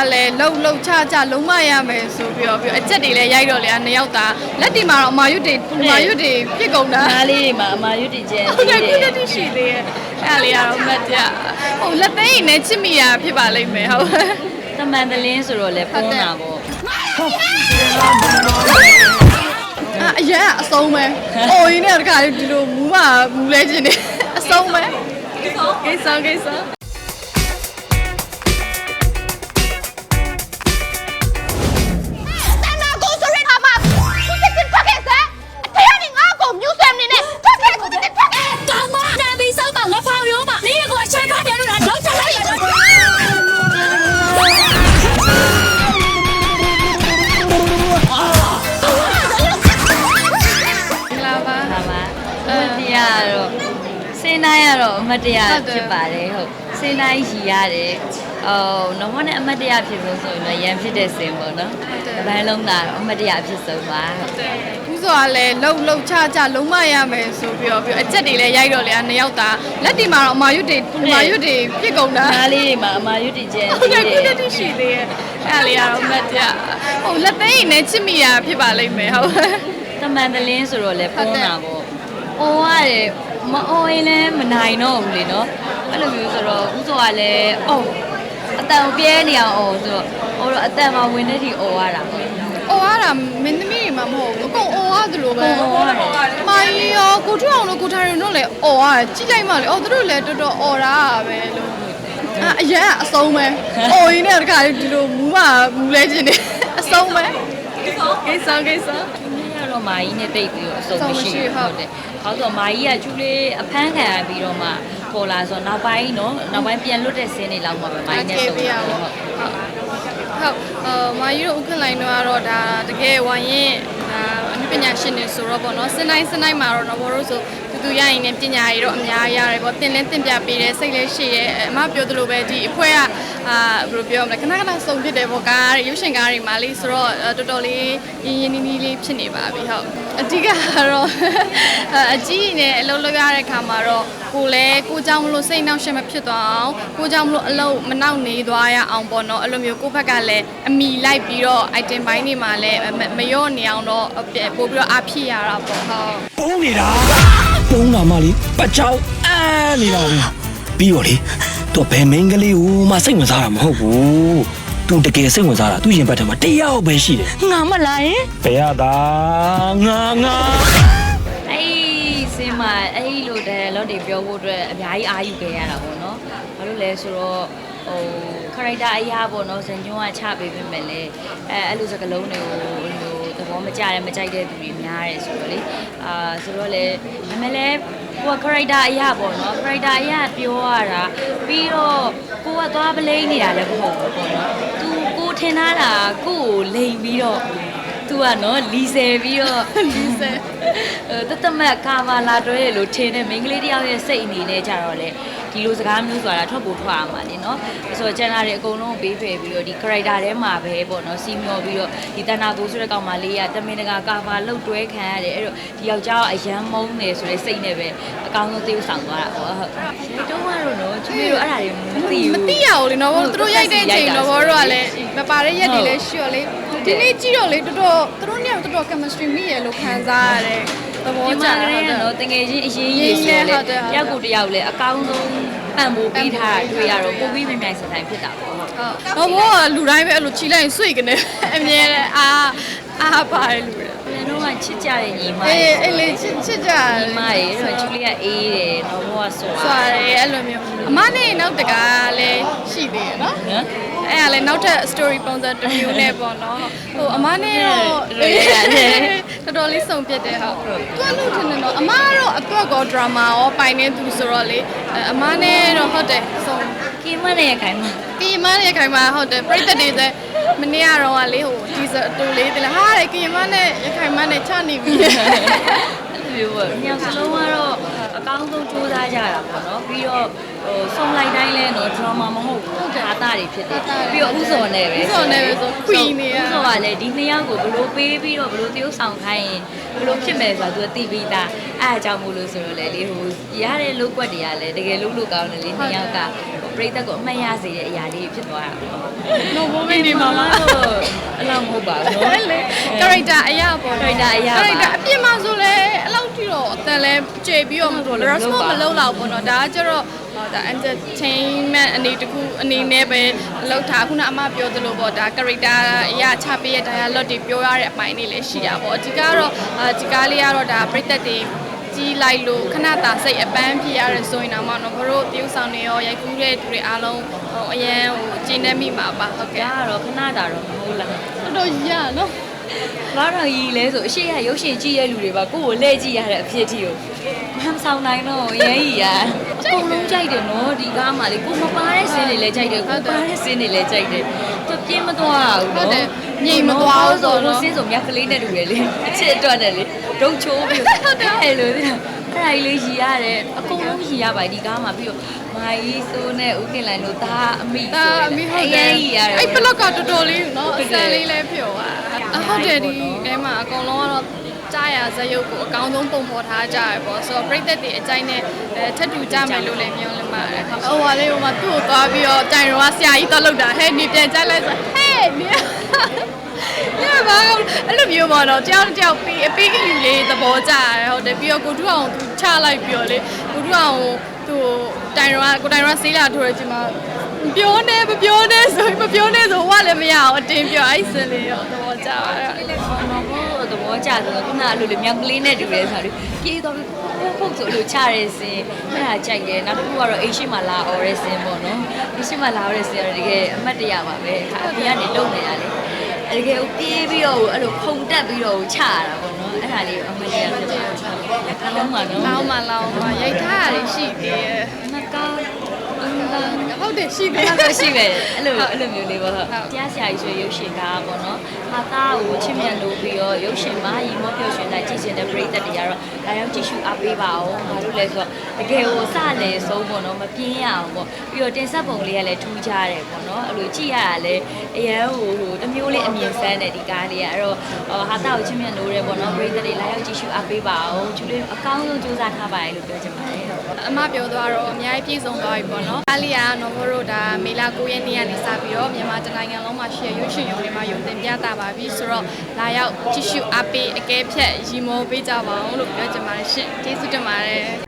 ကလည်းလှုပ်လှုပ်ချချလုံးမရမယ်ဆိုပြီးတော့ပြီးတော့အချက်တွေလည်းရိုက်တော့လေနှစ်ယောက်သားလက်တီမှာတော့အမာရွတ်တွေအမာရွတ်တွေပြစ်ကုန်တာနားလေးတွေမှာအမာရွတ်တည်ကျန်ဟုတ်သေးတယ်တယ်ခုတည်းရှိသေးရဲ့အဲ့ဒါလေးကတော့မတ်ကြဟိုလက်သိမ်းနဲ့ချစ်မိရဖြစ်ပါလိမ့်မယ်ဟုတ်တမန်တလင်းဆိုတော့လေပုံးတာပေါ့အာအရင်ကအဆုံးပဲအိုရင်းနဲ့တခါလေးဒီလိုမူးမမူးလဲခြင်းနေအဆုံးပဲကိစ္စကိစ္စ တော့အမတ်တရားဟုတ်တယ်ဖြစ်ပါတယ်ဟုတ်စေးနိုင်ရှိရတယ်အော်နော်မနဲ့အမတ်တရားဖြစ်ဆုံးဆိုရင်တော့ရန်ဖြစ်တဲ့စင်ပေါ့နော်ဒီပိုင်းလုံးလာတော့အမတ်တရားဖြစ်ဆုံးပါဟုတ်ဦးစောကလည်းလှုပ်လှုပ်ချချလုံးမရမယ်ဆိုပြီးတော့ပြီးတော့အချက်တွေလည်းရိုက်တော့လေနှစ်ယောက်သားလက်တီမှာတော့အမာရွတ်တွေအမာရွတ်တွေပြစ်ကုန်တာနားလေးတွေမှာအမာရွတ်တည်ကျန်ဟုတ်တယ်သေးခုတယ်တည်းရှိသေးရဲ့အဲ့ဒါလေးကတော့မတ်ကြဟိုလက်သိမ်းနဲ့ချစ်မိရဖြစ်ပါလိမ့်မယ်ဟုတ်တမန်တလင်းဆိုတော့လေပုံးတာပေါ့။အော်ရတယ် မအော်ရင်လည်းမနိုင်တော့ဘူးလေနော်။အဲ့လိုမျိုးဆိုတော့ဥစောကလည်းအော်အတန်ကိုပြဲနေအောင်အော်ဆိုတော့အော်တော့အတန်မှာဝင်တဲ့ဒီအော်ရတာပေါ့အော်ရတာမင်းသမီးတွေမှမဟုတ်ဘူးအကုန်အော်ရတယ်လို့ပဲ။အော်ရတယ်မိုင်းရောကိုထွအောင်လို့ကိုထိုင်ရင်တို့လည်းအော်ရတယ်ကြည့်လိုက်မှလေအော်သူတို့လည်းတော်တော်အော်တာပဲလို့အာအရင်ကအဆုံးပဲအော်ရင်းနဲ့တခါလေးဒီလိုမူးမမူးလဲခြင်းနေအဆုံးပဲကိစ္စကိစ္စ။ဒီနေ့ကတော့မာကြီးနဲ့တိတ်ပြီးတော့အစုံမရှိအစုံမရှိဘူးဟုတ်ဟုတ်တယ်။ ဘာလို့ဆိုတော့မာကြီးကကျူလေးအဖမ်းခံရပြီးတော့မှပေါ်လာဆိုတော့နောက်ပိုင်းနော်နောက်ပိုင်းပြန်လွတ်တဲ့ဆင်းနေလောက်မှာပဲမာကြီးနဲ့ကျေဆုံပေးရတာပါဟုတ်ဟုတ်ဟုတ်အာမာယူတို့ဥက္ကလိုင်းတော့ကတော့ဒါတကယ်ဝိုင်းရင်ဒါအနုပညာရှင်တွေဆိုတော့ပေါ့နော်စနိုင်းစနိုင်းမှာတော့တော့ဘောတို့ဆို တူတူရရင်လည်းပညာရည်တော့အများကြီးရတယ်ပေါ့တင်လင်းတင်ပြပေးတယ်စိတ်လည်းရှိတယ်အမပြောသလိုပဲဒီအဖွဲကအာဘယ်လိုပြောမလဲခဏခဏစုံဖြစ်တယ်ပေါ့ကားရုပ်ရှင်ကားတွေမှာလေးဆိုတော့တော်တော်လေးရင်းရင်းနှီးနှီးလေးဖြစ်နေပါပြီဟုတ်အဓိကကတော့အကြီးနဲ့အလုပ်လုပ်ရတဲ့ခါမှာတော့ကိုလည်းကိုကြောင့်မလို့စိတ်နှောင့်ယှက်မဖြစ်သွားအောင်ကိုကြောင့်မလို့အလုပ်မနှောင့်နေသွားရအောင်ပေါ့နော်အဲ့လိုမျိုးကိုယ့်ဘက်ကလည်းအမီလိုက်ပြီးတော့ item ဘိုင်းတွေမှာလည်းမမရော့နေအောင်တော့ပို့ပြီးတော့အားဖြစ်ရတာပေါ့ဟုတ်ပုံးနေတာ ပုံးတာမှလေပတ်ချောင်းအန်းနေတာပဲပြီးတော့လေသူဘယ်မင်းကလေးကိုမှစိတ်ဝင်စားတာမဟုတ်ဘူးသူတကယ်စိတ်ဝင်စားတာသူရင်ဘတ်ထဲမှာတယောက်ပဲရှိတယ်ငါမလာရင်ဘယ်ရတာငါငါအဲ့စင်မအဲ့လိုတဲ့လော့တွေပြောဖို့အတွက်အများကြီးအာယူခဲ့ရတာပေါ့နော်ဘာလို့လဲဆိုတော့ဟို character အရာပေါ့နော်ဇင်ကျွန်းကချပေးပေးမယ်လေအဲအဲ့လိုစကားလုံးတွေကိုဟို သဘောမကျတဲ့မကြိုက်တဲ့သူတွေများတယ်ဆိုတော့လေအာဆိုတော့လေဒါမဲ့လည်းကိုက character အရာပေါ့နော် character အရာပြောရတာပြီးတော့ကိုကသွားပလိမ့်နေတာလည်းမဟုတ်ဘူးပေါ့နော်သူကိုထင်ထားတာကိုကိုလိန်ပြီးတော့သူကနော်လီဆယ်ပြီးတော့လီဆယ်အဲတတမတ်ကာမလာတွဲရလို့ထင်တဲ့မိန်းကလေးတယောက်ရဲ့စိတ်အနေနဲ့ကြတော့လေ ဒီလိုစကားမျိုးဆိုတာထွက်ဖို့ထွက်အောင်ပါလေနော်ဆိုတော့ကျန်တာတွေအကုန်လုံးကိုပေးဖယ်ပြီးတော့ဒီ character ထဲမှာပဲပေါ့နော်စီမျောပြီးတော့ဒီတဏ္ဍာကိုဆိုတဲ့ကောင်မလေးကတမင်တကာကာမလှုပ်တွဲခံရတယ်အဲ့တော့ဒီယောက်ျားကအယမ်းမုန်းနေဆိုတဲ့စိတ်နဲ့ပဲအကောင်းဆုံးသေုပ်ဆောင်သွားတာပေါ့ဟုတ်ရေတုံးကတော့နော်ချီတို့အဲ့ဒါတွေမသိဘူးမသိရဘူးလေနော်သူတို့ရိုက်တဲ့အချိန်တော့ဘောတို့ကလည်းမပါတဲ့ရက်တွေလည်းရှိရောလေဒီနေ့ကြည့်တော့လေတော်တော်သူတို့ညတော်တော် chemistry မိရလို့ခံစားရတယ် သဘောဒီကျမှာတာကလေးဟုတ်တယ်ကတော့တကယ်ချင်းအရေးကြီးဆိုရလေင်းရဟုတ်တယ်ဟုတ်တယ်တယောက်ကိုတယောက်လေအကောင်းဆုံးပံ့ပိုးပေးထားတာတွေ့ရတော့ပိုပြီးမြန်မြန်ဆန်ဆန်ဖြစ်တာပေါ့ဟုတ်ဟုတ်ဘောကလူတိုင်းပဲအဲ့လိုချီလိုက်ရင်စွိကနေအမြဲတမ်းအာအာပါတယ်လူတွေပြန်တော့ကချစ်ကြတဲ့ညီမအေးအဲ့လေချစ်ချစ်ကြတယ်ညီမရေတော့ဂျူလီယာအေးတယ်တော့ဘောကဆောစွာတယ်အဲ့လိုမျိုးအမနဲ့နောက်တကားလည်းရှိသေးတယ်နော်နော်အဲ့ဒါလည်းနောက်ထပ် story ပုံစံတစ်မျိုးနဲ့ပေါ့နော်ဟိုအမနဲ့တော့တော် တော်လေးစုံပြတ်တယ်ဟုတ်သူကလို့ထင်တယ်နော်အမကတော့အတွက်ကော drama ရောပိုင်နေသူဆိုတော့လေအမနဲ့တော့ဟုတ်တယ်စုံကင်းမနဲ့ခိုင်မကင်မနဲ့ခိုင်မဟုတ်တယ်ပြိတ္တတွေစမနေ့ကတော့ကလေဟိုဒီစအတူလေးတလားဟာလေကင်မနဲ့ရခိုင်မနဲ့ချနေပြီအဲ့လို မျိုးပေါ့ညောင်စလုံးကတော့အကောင်းဆုံးစူးစမ်းကြတာပေါ့နော်ပြီးတော့ဟဟိုဆုံးလိုက်တိုင်းလဲနော် drama မဟုတ်ဘူးဟာတာတွေဖြစ်တယ်ပြီးတော့ဥစော်နဲ့ပဲဥစော်နဲ့ပဲဆို queen နေရဥစော်ကလည်းဒီနှစ်ယောက်ကိုဘလို့ပေးပြီးတော့ဘလို့တရုပ်ဆောင်ခိုင်းရင်ဘလို့ဖြစ်မယ်ဆိုတာ तू သိပြီးသားအဲအကြောင်းမို့လို့ဆိုတော့လေလေဟိုရတဲ့လုတ်ကွက်တွေကလည်းတကယ်လုတ်လို့ကောင်းတယ်လေနှစ်ယောက်ကပြိသက်ကိုအမှတ်ရစေတဲ့အရာလေးဖြစ်သွားတာပေါ့တော့ဘိုးမင်းနေမှာပါတော့အလောက်မဟုတ်ပါဘူးနော်လေ character အရာပေါ့ character အရာပါ character အပြင်မှာဆိုလဲအဲ့လောက်ထိ တော့အတန်လဲကျေပြီးတော့ response မလုပ်တော့ဘူးเนาะဒါကကျတော့ဟောဒါ entertainment အနေတစ်ခုအနေနဲ့ပဲလောက်ထားခုနအမပြောသလိုပေါ့ဒါ character အရာချပေးရ dialogue တွေပြောရတဲ့အပိုင်းတွေလည်းရှိတာပေါ့အဓိကတော့အာဒီကားလေးကတော့ဒါပြည့်သက်တွေကြီးလိုက်လို့ခဏတာစိတ်အပန်းဖြစ်ရတယ်ဆိုရင်တော့မနော်ဘတို့တရုပ်ဆောင်တွေရောရိုက်ကူးတဲ့သူတွေအားလုံးဟိုအရန်ဟိုကျင်းနေမိမှာပါဟုတ်ကဲ့ ဒါကတော့ခဏတာတော့မဟုတ်လား တော်တော်ရနော် ဘာတော့ကြီးလဲဆိုအရှိရရုပ်ရှင်ကြည့်ရလူတွေပါကိုယ့်ကိုလှည့်ကြည့်ရတဲ့အဖြစ်အထိကိုမဟမ်ဆောင်နိုင်တော့ရဲကြီးရအကုန်လုံးကြိုက်တယ်နော်ဒီကားမှလေကိုမပါတဲ့စင်းတွေလည်းကြိုက်တယ်ကိုပါတဲ့စင်းတွေလည်းကြိုက်တယ်သူပြင်းမသွားဘူးဟုတ်တယ်နော်ငြိမ်မသွားဘူးဆိုဆိုတော့တော့စင်းဆိုမြက်ကလေးနဲ့တူတယ်လေအချစ်အတွက်နဲ့လေဒုတ်ချိုးပြီးဟုတ်တယ်အဲ့လိုအဲ့ဒါကြီးလေးရီရတယ်အကုန်လုံးရီရပါဒီကားမှာပြီးတော့မာကြီးစိုးနဲ့ဦးခင်လိုင်တို့ဒါအမိဒါအမိဟုတ်တယ်ရီရတယ်အဲ့ဘလော့ကတော်တော်လေးနော်ဟုတ်အတယ်စမ်းလေးလည်းဖြော်ပါ အဟုတ်တယ်ဒီထဲမှာအကုန်လုံးကတော့ကြားရဇယုတ်ကိုအကောင်းဆုံးပုံဖော်ထားကြရပေါ့ဆိုတော့ပြိသက်တွေအကြိုက်နဲ့အဲထပ်တူကြမယ်လို့လည်းမျှော်လင့်ပါတယ်ဟိုဟာလေးဟိုမှာသူ့ကိုသွားပြီးတော့တိုင်ရောကဆရာကြီးသွားလောက်တာဟဲ့နေပြန်ကြိုက်လိုက်ဆိုဟဲ့နေညဘာကောအဲ့လိုမျိုးပေါ့တော့တယောက်တစ်ယောက်ပြီးအပြီးကယူလေးသဘောကျရတယ်ဟုတ်တယ်ပြီးတော့ကိုတူအောင်သူချလိုက်ပြီးတော့လေကိုတူအောင်သူတိုင်ရောကကိုတိုင်ရောဆေးလာထိုးရခြင်းမှာမ ပြောနဲ့မပြောနဲ့ဆိုရင်မပြောနဲ့ဆိုဟိုကလည်းမရအောင်အတင်းပြောအဲ့စင်လေးရောသဘောကျပါတယ်ဘောသဘောကျဆိုတော့ခုနအဲ့လိုလေမြောက်ကလေးနဲ့တူတယ်ဆိုတော့ပြေးတော့ပြီးဖုတ်ဖုတ်ဆိုလို့ချရဲစင်အဲ့ဒါကြိုက်တယ်နောက်တစ်ခုကတော့အိရှိမလာအော်ရဲစင်ပေါ့နော်အိရှိမလာအော်ရဲစင်ကတော့တကယ်အမှတ်တရပါပဲအခါအပြင်ကနေလုံနေတာလေတကယ်ကိုပြေးပြီးတော့အဲ့လိုဖုန်တက်ပြီးတော့ချရတာပေါ့နော်အဲ့ဒါလေးအမှတ်တရဖြစ်တယ်အလုံးမှာနော်လောင်းမလောင်းမရိုက်ထားရတယ်ရှိသေးတယ်မကောင်းအင်းလား ဟုတ်တယ်ရှိသေးအဲ့တယ်လိုရှိပဲအဲ့လိုအဲ့လိုမျိုးလေးပေါ့ဟုတ်ဟုတ်တရားဆရာကြီးဆိုရုပ်ရှင်ကားပေါ့နော်ဟာသားကိုချစ်မြတ်လို့ပြီးတော့ရုပ်ရှင်မှာရီမောပြောရှင်လိုက်ကြည့်ချင်တဲ့ပရိသတ်တွေကတော့ဒါရောက်ကြည့်ရှုအားပေးပါအောင်ဘာလို့လဲဆိုတော့တကယ်ကိုစလေဆုံးပေါ့နော်မပြင်းရအောင်ပေါ့ပြီးတော့တင်ဆက်ပုံလေးကလည်းထူးခြားတယ်ပေါ့နော်အဲ့လိုကြည့်ရတာလည်းအရန်ဟိုဟိုတစ်မျိုးလေးအမြင်ဆန်းတယ်ဒီကားလေးကအဲ့တော့ဟာသားကိုချစ်မြတ်လို့ရဲပေါ့နော်ပရိသတ်တွေလာရောက်ကြည့်ရှုအားပေးပါအောင်ကျူလေးအကောင်းဆုံးစူးစမ်းထားပါရလို့ပြောချင်ပါတယ် အမပြောသွားတော့အများကြီးပြည့်စုံသွားပြီပေါ့နော်အားလီယာနော်ဘတို့ဒါမေလာ9ရက်နေ့ကနေစပြီးတော့မြန်မာတနိုင်ငံလုံးမှာရှိရရွှေရှင်ရုံတွေမှာရုံတင်ပြတာပါပြီဆိုတော့လာရောက်ကြည့်ရှုအားပေးအကဲဖြတ်ရီမောပေးကြပါအောင်လို့ပြောချင်ပါတယ်ရှင်ကျေးဇူးတင်ပါတယ်